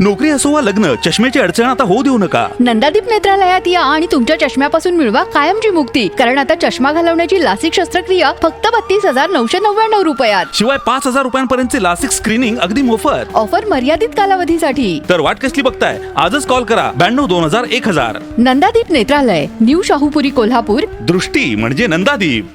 नोकरी असो वा लग्न चष्म्याची अडचण आता होऊ देऊ नका. नंदादीप नेत्रालयात या आणि तुमच्या चष्म्यापासून मिळवा कायमची मुक्ती. कारण आता चष्मा घालवण्याची लासिक शस्त्रक्रिया फक्त बत्तीस हजार नऊशे नव्याण्णव रुपयात. शिवाय पाच हजार रुपयांपर्यंतचे लासिक स्क्रीनिंग अगदी मोफत. ऑफर मर्यादित कालावधीसाठी. तर वाट कसली बघताय? आजच कॉल करा. ब्याण्णव दोन हजार एक हजार. नंदादीप नेत्रालय न्यू शाहूपुरी कोल्हापूर. दृष्टी म्हणजे नंदादीप.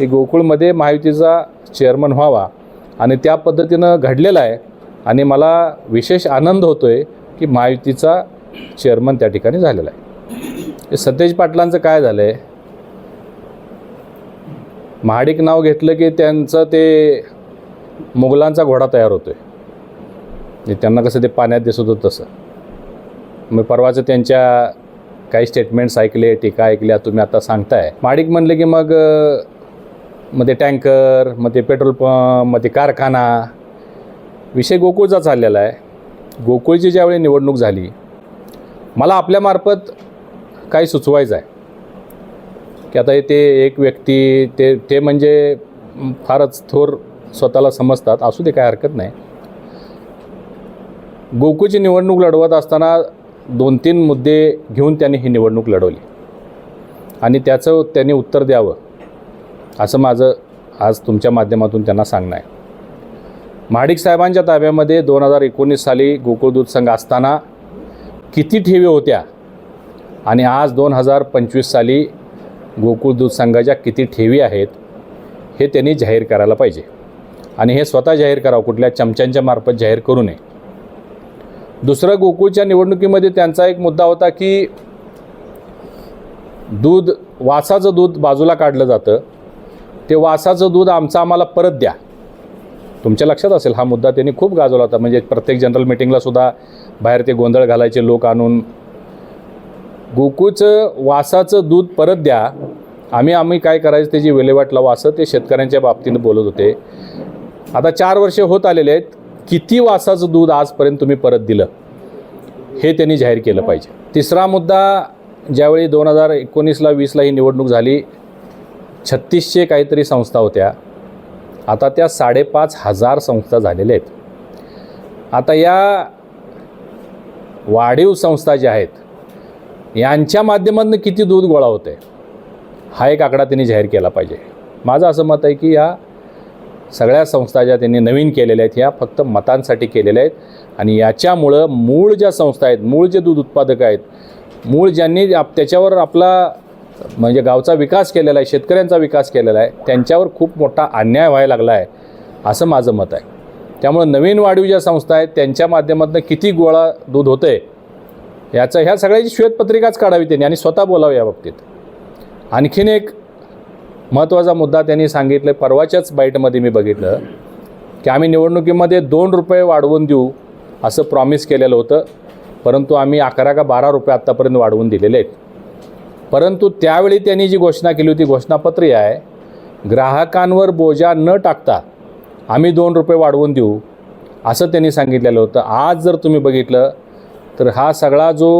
की गोकुळमध्ये महायुतीचा चेअरमन व्हावा. आणि त्या पद्धतीनं घडलेला आहे. आणि मला विशेष आनंद होतो आहे की महायुतीचा चेअरमन त्या ठिकाणी झालेला आहे. सतेज पाटलांचं काय झालं आहे महाडिक नाव घेतलं की त्यांचं ते मुघलांचा घोडा तयार होतो आहे त्यांना कसं ते पाण्यात दिसत होतं तसं. मी परवाचं त्यांच्या काही स्टेटमेंट्स ऐकले टीका ऐकल्या तुम्ही आता सांगताय. माडिक म्हणले की मग मग ते टँकर मग ते पेट्रोल पंप मग ते कारखाना. विषय गोकुळचा चाललेला आहे. गोकुळची ज्यावेळी निवडणूक झाली मला आपल्यामार्फत काही सुचवायचं आहे. की आता ते एक व्यक्ती ते ते म्हणजे फारच थोर स्वतःला समजतात असू दे काय हरकत नाही. गोकुळची निवडणूक लढवत असताना दोन तीन मुद्दे घेऊन त्यांनी ही निवडणूक लढवली. आणि त्याचं त्यांनी उत्तर द्यावं. असं माझं आज तुमच्या माध्यमातून त्यांना सांगणं आहे. महाडिक साहेबांच्या ताब्यामध्ये दोन हजार एकोणीस साली गोकुळ दूध संघ असताना किती ठेवी होत्या आणि आज दोन हजार पंचवीस साली गोकुळ दूध संघाच्या किती ठेवी आहेत हे त्यांनी जाहीर करायला पाहिजे. आणि हे स्वतः जाहीर करावं कुठल्या चमच्यांच्या मार्फत जाहीर करू नये. दुसरं गोकुळच्या निवडणुकीमध्ये त्यांचा एक मुद्दा होता की दूध वासाचं दूध बाजूला काढलं जातं. ते वासाचं दूध आमचं आम्हाला परत द्या. तुमच्या लक्षात असेल हा मुद्दा त्यांनी खूप गाजवला होता. म्हणजे प्रत्येक जनरल मिटिंगला सुद्धा बाहेर ते गोंधळ घालायचे लोक आणून. गोकूचं वासाचं दूध परत द्या. आम्ही आम्ही काय करायचं त्याची विल्हेवाट लावा असं ते शेतकऱ्यांच्या बाबतीनं बोलत होते. आता चार वर्षे होत आलेले आहेत. किती वासाचं दूध आजपर्यंत तुम्ही परत दिलं? हे त्यांनी जाहीर केलं पाहिजे. तिसरा मुद्दा ज्यावेळी दोन हजार एकोणीसला वीसला ही निवडणूक झाली छत्तीसशे काहीतरी संस्था होत्या. आता त्या साडेपाच हजार संस्था झालेल्या आहेत. आता या वाढीव संस्था ज्या आहेत यांच्या माध्यमातून किती दूध गोळा होते हा एक आकडा त्यांनी जाहीर केला पाहिजे. माझं असं मत आहे की या सगळ्या संस्था ज्या त्यांनी नवीन केलेल्या आहेत ह्या फक्त मतांसाठी केलेल्या आहेत आणि याच्यामुळं मूळ ज्या संस्था आहेत मूळ जे दूध उत्पादक आहेत मूळ ज्यांनी आप त्याच्यावर आपला म्हणजे गावचा विकास केलेला आहे शेतकऱ्यांचा विकास केलेला आहे त्यांच्यावर खूप मोठा अन्याय व्हायला लागला आहे असं माझं मत आहे. त्यामुळं नवीन वाढीव ज्या संस्था आहेत त्यांच्या माध्यमातून किती गोळा दूध होतं आहे याचं ह्या सगळ्याची श्वेतपत्रिकाच काढावी त्यांनी आणि स्वतः बोलावं या बाबतीत. आणखीन एक महत्त्वाचा मुद्दा त्यांनी सांगितलं परवाच्याच बाईटमध्ये मी बघितलं की आम्ही निवडणुकीमध्ये दोन रुपये वाढवून देऊ असं प्रॉमिस केलेलं होतं परंतु आम्ही अकरा का बारा रुपये आत्तापर्यंत वाढवून दिलेले आहेत. परंतु त्यावेळी त्यांनी जी घोषणा केली होती घोषणापत्र आहे ग्राहकांवर बोजा न टाकता आम्ही दोन रुपये वाढवून देऊ असं त्यांनी सांगितलेलं होतं. आज जर तुम्ही बघितलं तर हा सगळा जो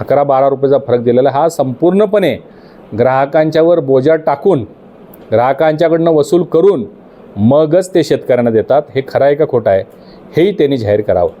अकरा बारा रुपयाचा फरक दिलेला हा संपूर्णपणे ग्राहकांच्यावर बोजा टाकून ग्राहकांच्याकडनं वसूल करून मगच ते शेतकऱ्यांना देतात हे खरं आहे का खोटं आहे हेही त्यांनी जाहीर करावं.